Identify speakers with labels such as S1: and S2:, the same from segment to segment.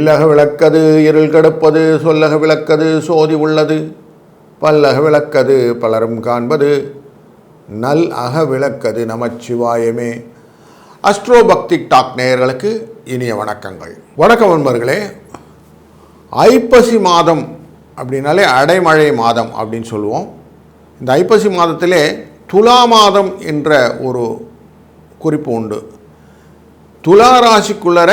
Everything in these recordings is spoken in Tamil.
S1: இல்லக விளக்கது இருள் கெடுப்பது சொல்லக விளக்கது சோதி உள்ளது. பல்லக விளக்கது பலரும் காண்பது. நல் அக விளக்கது நமச்சிவாயமே. அஸ்ட்ரோ பக்தி டாக் நேயர்களுக்கு இனிய வணக்கங்கள். வணக்கம் நண்பர்களே. ஐப்பசி மாதம் அப்படின்னாலே அடைமழை மாதம் அப்படின்னு சொல்லுவோம். இந்த ஐப்பசி மாதத்திலே துலா மாதம் என்ற ஒரு குறிப்பு உண்டு. துலா ராசிக்குள்ளர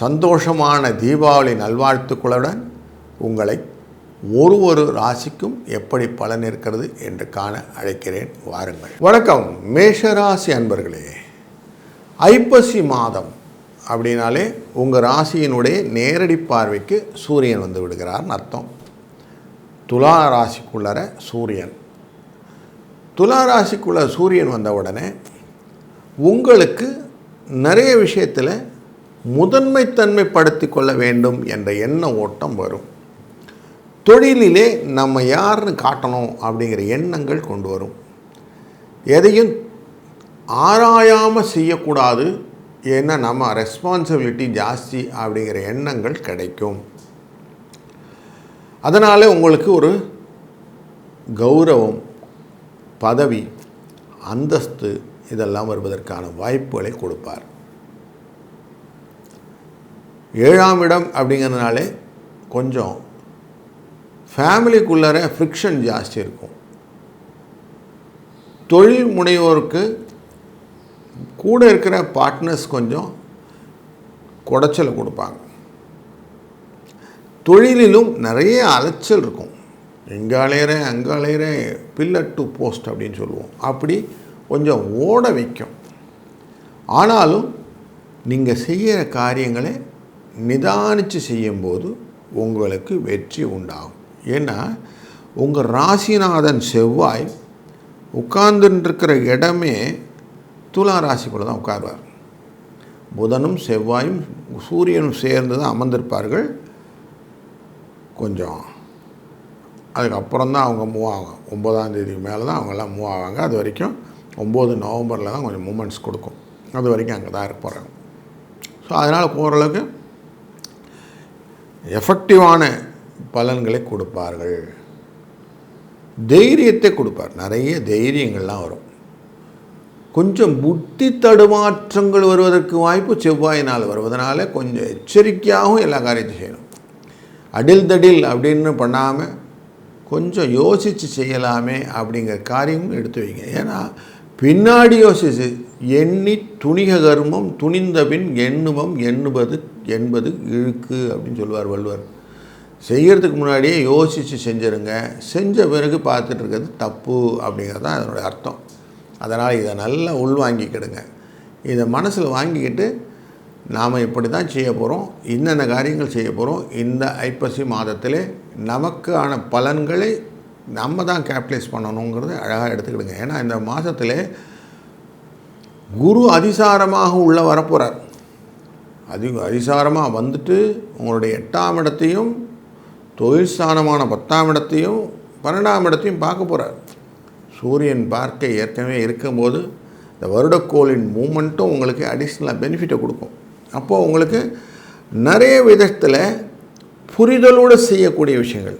S1: சந்தோஷமான தீபாவளி நல்வாழ்த்துக்களுடன் உங்களை ஒரு ஒரு ராசிக்கும் எப்படி பலன் இருக்கிறது என்று காண அழைக்கிறேன். வாருங்கள். வணக்கம். மேஷராசி அன்பர்களே ஐப்பசி மாதம் அப்படின்னாலே உங்கள் ராசியினுடைய நேரடி பார்வைக்கு சூரியன் வந்து விடுகிறார்னு அர்த்தம். துலா ராசிக்குள்ளர சூரியன். துலா ராசிக்குள்ள சூரியன் வந்த உடனே உங்களுக்கு நிறைய விஷயத்தில் முதன்மைத்தன்மைப்படுத்தி கொள்ள வேண்டும் என்ற எண்ண ஓட்டம் வரும். தொழிலிலே நம்ம யாருன்னு காட்டணும் அப்படிங்கிற எண்ணங்கள் கொண்டு வரும். எதையும் ஆராயாமல் செய்யக்கூடாது. ஏன்னா நம்ம ரெஸ்பான்சிபிலிட்டி ஜாஸ்தி அப்படிங்கிற எண்ணங்கள் கிடைக்கும். அதனால் உங்களுக்கு ஒரு கௌரவம் பதவி அந்தஸ்து இதெல்லாம் வருவதற்கான வாய்ப்புகளை கொடுப்பார். ஏழாம் இடம் அப்படிங்கிறதுனாலே கொஞ்சம் ஃபேமிலிக்குள்ளார ஃப்ரிக்ஷன் ஜாஸ்தி இருக்கும். தொழில் முனைவோருக்கு கூட இருக்கிற பார்ட்னர்ஸ் கொஞ்சம் குடைச்சல் கொடுப்பாங்க. தொழிலிலும் நிறைய அலைச்சல் இருக்கும். எங்கே அலையிறேன் அங்கே அலையிறேன் பில்லர் டு போஸ்ட் அப்படின்னு சொல்லுவோம். அப்படி கொஞ்சம் ஓட வைக்கும். ஆனாலும் நீங்கள் செய்கிற காரியங்களை நிதானித்து செய்யும்போது உங்களுக்கு வெற்றி உண்டாகும். ஏன்னா உங்கள் ராசிநாதன் செவ்வாய் உட்கார்ந்துருக்கிற இடமே துலா ராசிக்குள்ளே தான் உட்காருவார். புதனும் செவ்வாயும் சூரியனும் சேர்ந்து தான் அமர்ந்திருப்பார்கள். கொஞ்சம் அதுக்கப்புறம் தான் அவங்க மூவ் ஆகும். ஒம்பதாம் தேதிக்கு மேலே தான் அவங்கெல்லாம் மூவ் ஆவாங்க. அது வரைக்கும் ஒம்பது நவம்பரில் தான் கொஞ்சம் மூமெண்ட்ஸ் கொடுக்கும். அது வரைக்கும் அங்கே தான் இருக்க போகிறாங்க ஸோ அதனால் ஓரளவுக்கு எஃபெக்டிவான பலன்களை கொடுப்பார்கள். தைரியத்தை கொடுப்பார். நிறைய தைரியங்கள்லாம் வரும். கொஞ்சம் புத்தி தடுமாற்றங்கள் வருவதற்கு வாய்ப்பு செவ்வாய் நாள் வருவதனால கொஞ்சம் எச்சரிக்கையாகவும் எல்லா காரியத்தையும் செய்யணும். அடில் தடில் அப்படின்னு பண்ணாமல் கொஞ்சம் யோசித்து செய்யலாமே அப்படிங்கிற காரியமும் எடுத்து வைங்க. ஏன்னா பின்னாடி யோசிச்சு எண்ணி துணிக கர்மம் துணிந்த பின் எண்ணுமம் எண்ணுவது என்பது இழுக்கு அப்படின்னு சொல்லுவார் வள்ளுவர். செய்கிறதுக்கு முன்னாடியே யோசித்து செஞ்சுருங்க. செஞ்ச பிறகு பார்த்துட்டு இருக்கிறது தப்பு அப்படிங்கிறது தான் அதனுடைய அர்த்தம். அதனால் இதை நல்லா உள்வாங்கிக்கிடுங்க. இதை மனசில் வாங்கிக்கிட்டு நாம் இப்படி தான் செய்ய போகிறோம். இன்னென்ன காரியங்கள் செய்ய போகிறோம். இந்த ஐப்பசி மாதத்திலே நமக்கான பலன்களை நம்ம தான் கேபிட்டலைஸ் பண்ணணுங்கிறது அழகாக எடுத்துக்கிடுங்க. ஏன்னா இந்த மாதத்தில் குரு அதிசாரமாக உள்ளே வரப்போகிறார் அதி அதிசாரமாக வந்துட்டு உங்களுடைய எட்டாம் இடத்தையும் தொழில் ஸ்தானமான பத்தாம் இடத்தையும் பன்னெண்டாம் இடத்தையும் பார்க்க போகிறார் சூரியன் பார்க்க ஏற்கனவே இருக்கும்போது இந்த வருடக்கோளின் மூமெண்ட்டும் உங்களுக்கு அடிஷ்னலாக பெனிஃபிட்டை கொடுக்கும். அப்போது உங்களுக்கு நிறைய விதத்தில் புரிதலோடு செய்யக்கூடிய விஷயங்கள்.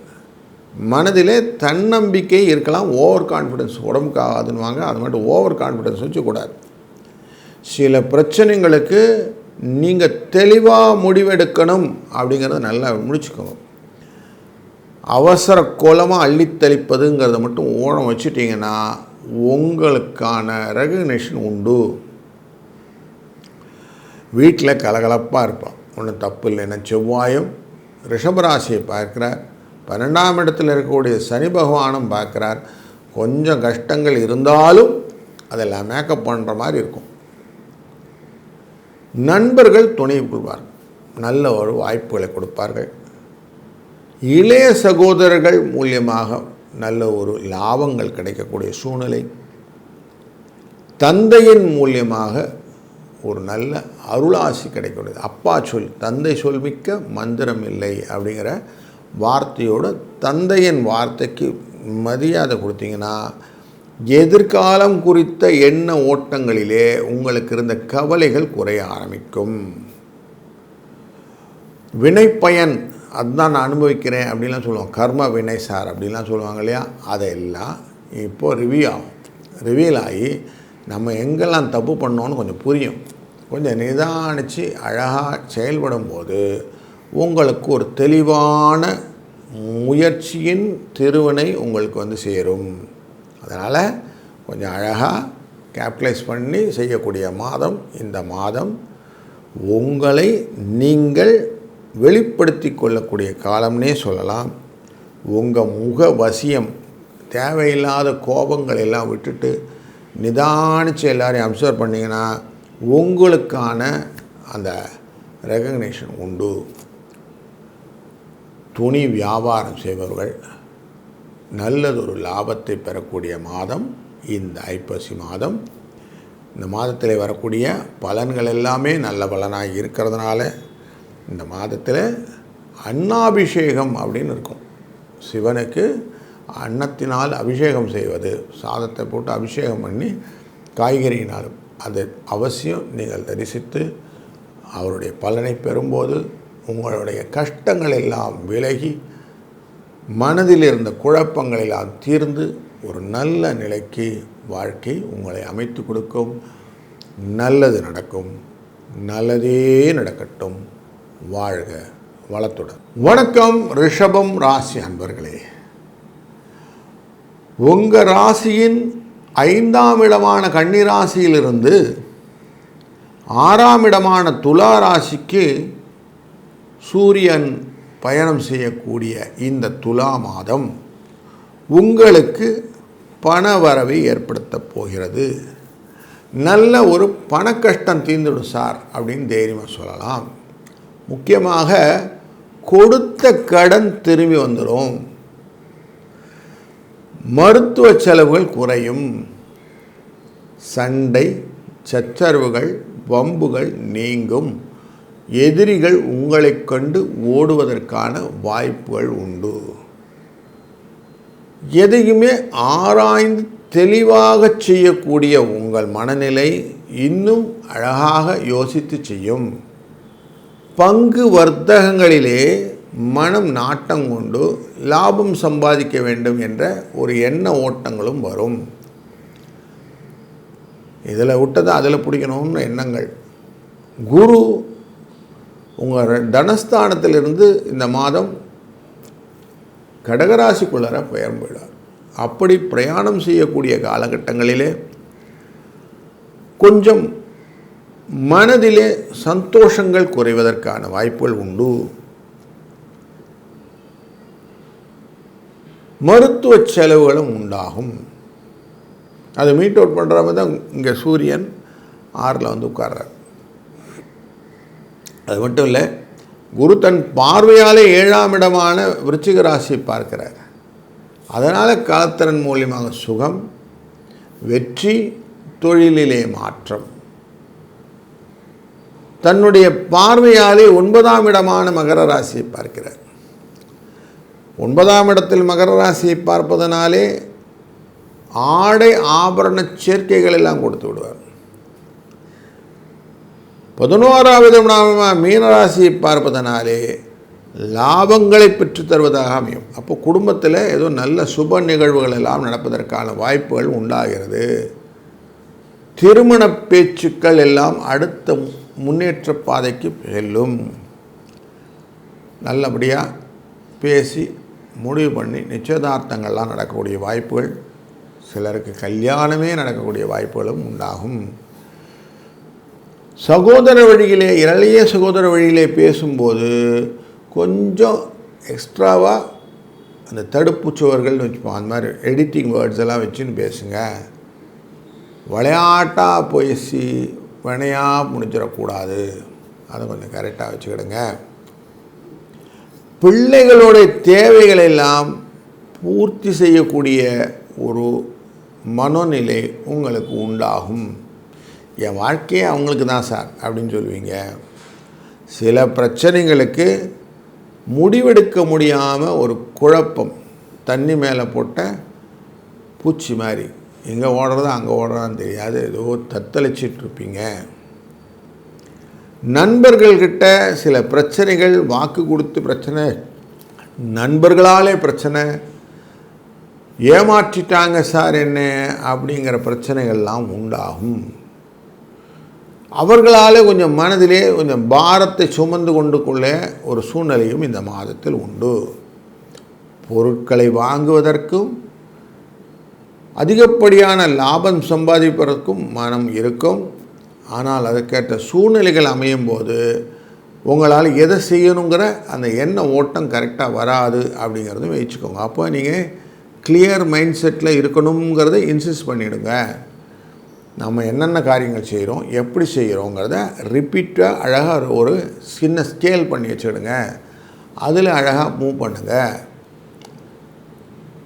S1: மனதிலே தன்னம்பிக்கை இருக்கலாம் ஓவர் கான்ஃபிடென்ஸ் உடம்புக்கு ஆகாதுன்னுவாங்க அது மட்டும் ஓவர் கான்ஃபிடென்ஸ் வச்சுக்கூடாது. சில பிரச்சனைகளுக்கு நீங்கள் தெளிவாக முடிவெடுக்கணும் அப்படிங்கிறத நல்லா முடிச்சுக்கோங்க. அவசர கோலமாக அள்ளித்தளிப்பதுங்கிறத மட்டும் ஓரம் வச்சுட்டிங்கன்னா உங்களுக்கான ரெகக்னேஷன் உண்டு. வீட்டில் கலகலப்பாக இருப்பான். ஒன்றும் தப்பு இல்லைன்னா செவ்வாயும் ரிஷபராசியை பார்க்குற பன்னெண்டாம் இடத்தில் இருக்கக்கூடிய சனி பகவானும் பார்க்குறார். கொஞ்சம் கஷ்டங்கள் இருந்தாலும் அதெல்லாம் மேக்கப் பண்ணுற மாதிரி இருக்கும். நண்பர்கள் துணை கொள்வார்கள். நல்ல ஒரு வாய்ப்புகளை கொடுப்பார்கள். இளைய சகோதரர்கள் மூலியமாக நல்ல ஒரு லாபங்கள் கிடைக்கக்கூடிய சூழ்நிலை. தந்தையின் மூலியமாக ஒரு நல்ல அருளாசி கிடைக்கக்கூடியது. அப்பா சொல் தந்தை சொல் மிக்க மந்திரம் இல்லை அப்படிங்கிற வார்த்தையோட தந்தையின் வார்த்தைக்கு மரியாதை கொடுத்தீங்கன்னா எதிர்காலம் குறித்த எண்ண ஓட்டங்களிலே உங்களுக்கு இருந்த கவலைகள் குறைய ஆரம்பிக்கும். வினைப்பயன் அதுதான் நான் அனுபவிக்கிறேன் அப்படின்லாம் சொல்லுவோம். கர்ம வினை சார் அப்படின்லாம் சொல்லுவாங்க இல்லையா? அதையெல்லாம் இப்போது ரிவ்யூ ஆகும். ரிவீல் ஆகி நம்ம எங்கெல்லாம் தப்பு பண்ணோன்னு கொஞ்சம் புரியும். கொஞ்சம் நிதானித்து அழகாக செயல்படும் போது உங்களுக்கு ஒரு தெளிவான முயற்சியின் திருவினை உங்களுக்கு வந்து சேரும். அதனால் கொஞ்சம் அழகாக கேபிட்டலைஸ் பண்ணி செய்யக்கூடிய மாதம் இந்த மாதம். உங்களை நீங்கள் வெளிப்படுத்தி கொள்ளக்கூடிய காலம்னே சொல்லலாம். உங்கள் முக வசியம் தேவையில்லாத கோபங்கள் எல்லாம் விட்டுட்டு நிதானித்து எல்லாரையும் அப்சர்வ் பண்ணிங்கன்னா உங்களுக்கான அந்த ரெகக்னேஷன் உண்டு. துணி வியாபாரம் செய்பவர்கள் நல்லதொரு லாபத்தை பெறக்கூடிய மாதம் இந்த ஐப்பசி மாதம். இந்த மாதத்தில் வரக்கூடிய பலன்கள் எல்லாமே நல்ல பலனாக இருக்கிறதுனால இந்த மாதத்தில் அன்னாபிஷேகம் அப்படின்னு இருக்கும். சிவனுக்கு அன்னத்தினால் அபிஷேகம் செய்வது சாதத்தை போட்டு அபிஷேகம் பண்ணி காய்கறியினாலும் அது அவசியம். நீங்கள் தரிசித்து அவருடைய பலனை பெறும்போது உங்களுடைய கஷ்டங்கள் எல்லாம் விலகி மனதில் இருந்த குழப்பங்கள் எல்லாம் தீர்ந்து ஒரு நல்ல நிலைக்கு வாழ்க்கை உங்களை அமைத்து கொடுக்கும். நல்லது நடக்கும். நல்லதே நடக்கட்டும். வாழ்க வளத்துடன். வணக்கம் ரிஷபம் ராசி அன்பர்களே. உங்கள் ராசியின் ஐந்தாம் இடமான கன்னிராசியிலிருந்து ஆறாம் இடமான துலா ராசிக்கு சூரியன் பயணம் செய்யக்கூடிய இந்த துலா மாதம் உங்களுக்கு பண வரவை ஏற்படுத்தப் போகிறது. நல்ல ஒரு பண கஷ்டம் தீர்ந்துடும் சார் அப்படின்னு தைரியமாக சொல்லலாம். முக்கியமாக கொடுத்த கடன் திரும்பி வந்துடும் மருத்துவ செலவுகள் குறையும். சண்டை சச்சரவுகள் வம்புகள் நீங்கும். எதிரிகள் உங்களைக் கண்டு ஓடுவதற்கான வாய்ப்புகள் உண்டு. எதையுமே ஆராய்ந்து தெளிவாக செய்யக்கூடிய உங்கள் மனநிலை இன்னும் அழகாக யோசித்து செய்யும். பங்கு வர்த்தகங்களிலே மனம் நாட்டம் கொண்டு லாபம் சம்பாதிக்க வேண்டும் என்ற ஒரு எண்ண ஓட்டங்களும் வரும். இதில் விட்டதை அதில் பிடிக்கணும்னு எண்ணங்கள். குரு உங்கள் தனஸ்தானத்திலிருந்து இந்த மாதம் கடகராசிக்குள்ளார பெயர் போயிடார் அப்படி பிரயாணம் செய்யக்கூடிய காலகட்டங்களிலே கொஞ்சம் மனதிலே சந்தோஷங்கள் குறைவதற்கான வாய்ப்புகள் உண்டு. மருத்துவ செலவுகளும் உண்டாகும். அது மீட் அவுட் பண்ணுற மாதிரி தான் இங்கே சூரியன் ஆறில் வந்து உட்கார்றார். அது மட்டும் இல்லை குரு தன் பார்வையாலே ஏழாம் இடமான விருச்சிக ராசி பார்க்கிறார். அதனால் காலத்திறன் மூலியமாக சுகம் வெற்றி தொழிலிலே மாற்றம். தன்னுடைய பார்வையாலே ஒன்பதாம் இடமான மகர ராசியை பார்க்கிறார். ஒன்பதாம் இடத்தில் மகர ராசியை பார்ப்பதனாலே ஆடை ஆபரண சேர்க்கைகள் எல்லாம் கொடுத்து விடுவார். பதினோராவது மீனராசியை பார்ப்பதனாலே லாபங்களை பெற்று தருவதாக அமையும். அப்போ குடும்பத்தில் ஏதோ நல்ல சுப நிகழ்வுகள் எல்லாம் நடப்பதற்கான வாய்ப்புகள் உண்டாகிறது. திருமண பேச்சுக்கள் எல்லாம் அடுத்த முன்னேற்ற பாதைக்கு செல்லும். நல்லபடியாக பேசி முடிவு பண்ணி நிச்சயதார்த்தங்கள்லாம் நடக்கக்கூடிய வாய்ப்புகள் சிலருக்கு கல்யாணமே நடக்கக்கூடிய வாய்ப்புகளும் உண்டாகும். சகோதர வழியிலே இளைய சகோதர வழியிலே பேசும்போது கொஞ்சம் எக்ஸ்ட்ராவாக அந்த தடுப்பு சுவர்கள்னு வச்சுப்போம். அந்த மாதிரி எடிட்டிங் வேர்ட்ஸ் எல்லாம் வச்சுன்னு பேசுங்க. விளையாட்டாக பேசி வினையாக முடிஞ்சிடக்கூடாது. அதை கொஞ்சம் கரெக்டாக வச்சுக்கிடுங்க. பிள்ளைகளுடைய தேவைகளை எல்லாம் பூர்த்தி செய்யக்கூடிய ஒரு மனநிலை உங்களுக்கு உண்டாகும். என் வாழ்க்கையே அவங்களுக்கு தான் சார் அப்படின்னு சொல்லுவீங்க. சில பிரச்சனைகளுக்கு முடிவெடுக்க முடியாமல் ஒரு குழப்பம். தண்ணி மேலே போட்ட பூச்சி மாதிரி. எங்கே ஓடுறதோ அங்கே ஓடுறதான்னு தெரியாது. ஏதோ தத்தளிச்சிட்ருப்பீங்க. நண்பர்கள்கிட்ட சில பிரச்சனைகள் வாக்கு கொடுத்து பிரச்சனை நண்பர்களாலே பிரச்சனை ஏமாற்றிட்டாங்க சார் என்ன அப்படிங்கிற பிரச்சனைகள்லாம் உண்டாகும். அவர்களாலே கொஞ்சம் மனதிலே கொஞ்சம் பாரத்தை சுமந்து கொண்டு கொள்ள ஒரு சூழ்நிலையும் இந்த மாதத்தில் உண்டு. பொருட்களை வாங்குவதற்கும் அதிகப்படியான லாபம் சம்பாதிப்பதற்கும் மனம் இருக்கும். ஆனால் அதற்கேற்ற சூழ்நிலைகள் அமையும் போது உங்களால் எதை செய்யணுங்கிற அந்த எண்ண ஓட்டம் கரெக்டாக வராது அப்படிங்கிறதும் வச்சுக்கோங்க. அப்போ நீங்கள் கிளியர் மைண்ட் செட்டில் இருக்கணுங்கிறத இன்சிஸ்ட் பண்ணிவிடுங்க நம்ம என்னென்ன காரியங்கள் செய்கிறோம் எப்படி செய்கிறோங்கிறத ரிப்பீட்டாக அழகாக ஒரு சின்ன ஸ்கேல் பண்ணி வச்சுடுங்க அதில் அழகாக மூவ் பண்ணுங்கள்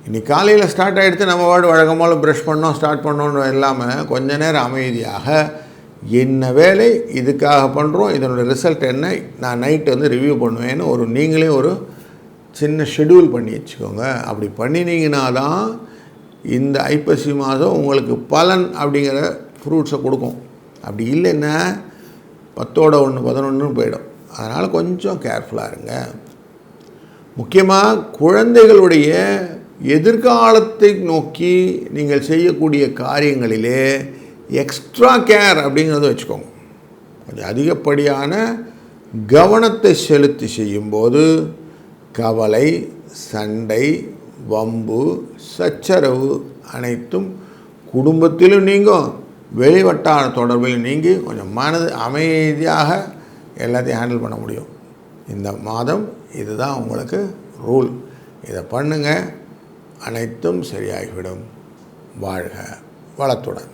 S1: இன்றைக்கி காலையில் ஸ்டார்ட் ஆகிடுத்து நம்ம வார்டு வழக்கமாக ப்ரஷ் பண்ணோம் ஸ்டார்ட் பண்ணோன்னு இல்லாமல் கொஞ்ச நேரம் அமைதியாக என்ன வேலை இதுக்காக பண்ணுறோம் இதனோட ரிசல்ட் என்ன நான் நைட்டு வந்து ரிவ்யூ பண்ணுவேன்னு ஒரு நீங்களே ஒரு சின்ன ஷெடியூல் பண்ணி வச்சுக்கோங்க. அப்படி பண்ணினீங்கன்னா தான் இந்த ஐப்பசி மாதம் உங்களுக்கு பலன் அப்படிங்கிற ஃப்ரூட்ஸை கொடுக்கும். அப்படி இல்லைன்னா பத்தோட ஒன்று பதினொன்று போயிடும். அதனால் கொஞ்சம் கேர்ஃபுல்லாக இருங்க. முக்கியமாக குழந்தைகளுடைய எதிர்காலத்தை நோக்கி நீங்கள் செய்யக்கூடிய காரியங்களிலே எக்ஸ்ட்ரா கேர் அப்படிங்கிறத வச்சுக்கோங்க. கொஞ்சம் அதிகப்படியான கவனத்தை செலுத்தி செய்யும்போது கவலை சண்டை வம்பு சச்சரவு அனைத்தும் குடும்பத்திலும் நீங்கும். வெளிவட்டார தொடர்பிலும் நீங்கி கொஞ்சம் மனது அமைதியாக எல்லாத்தையும் ஹேண்டில் பண்ண முடியும். இந்த மாதம் இதுதான் உங்களுக்கு ரூல் இதை பண்ணுங்கள் அனைத்தும் சரியாகிவிடும். வாழ்க வளத்துடன்.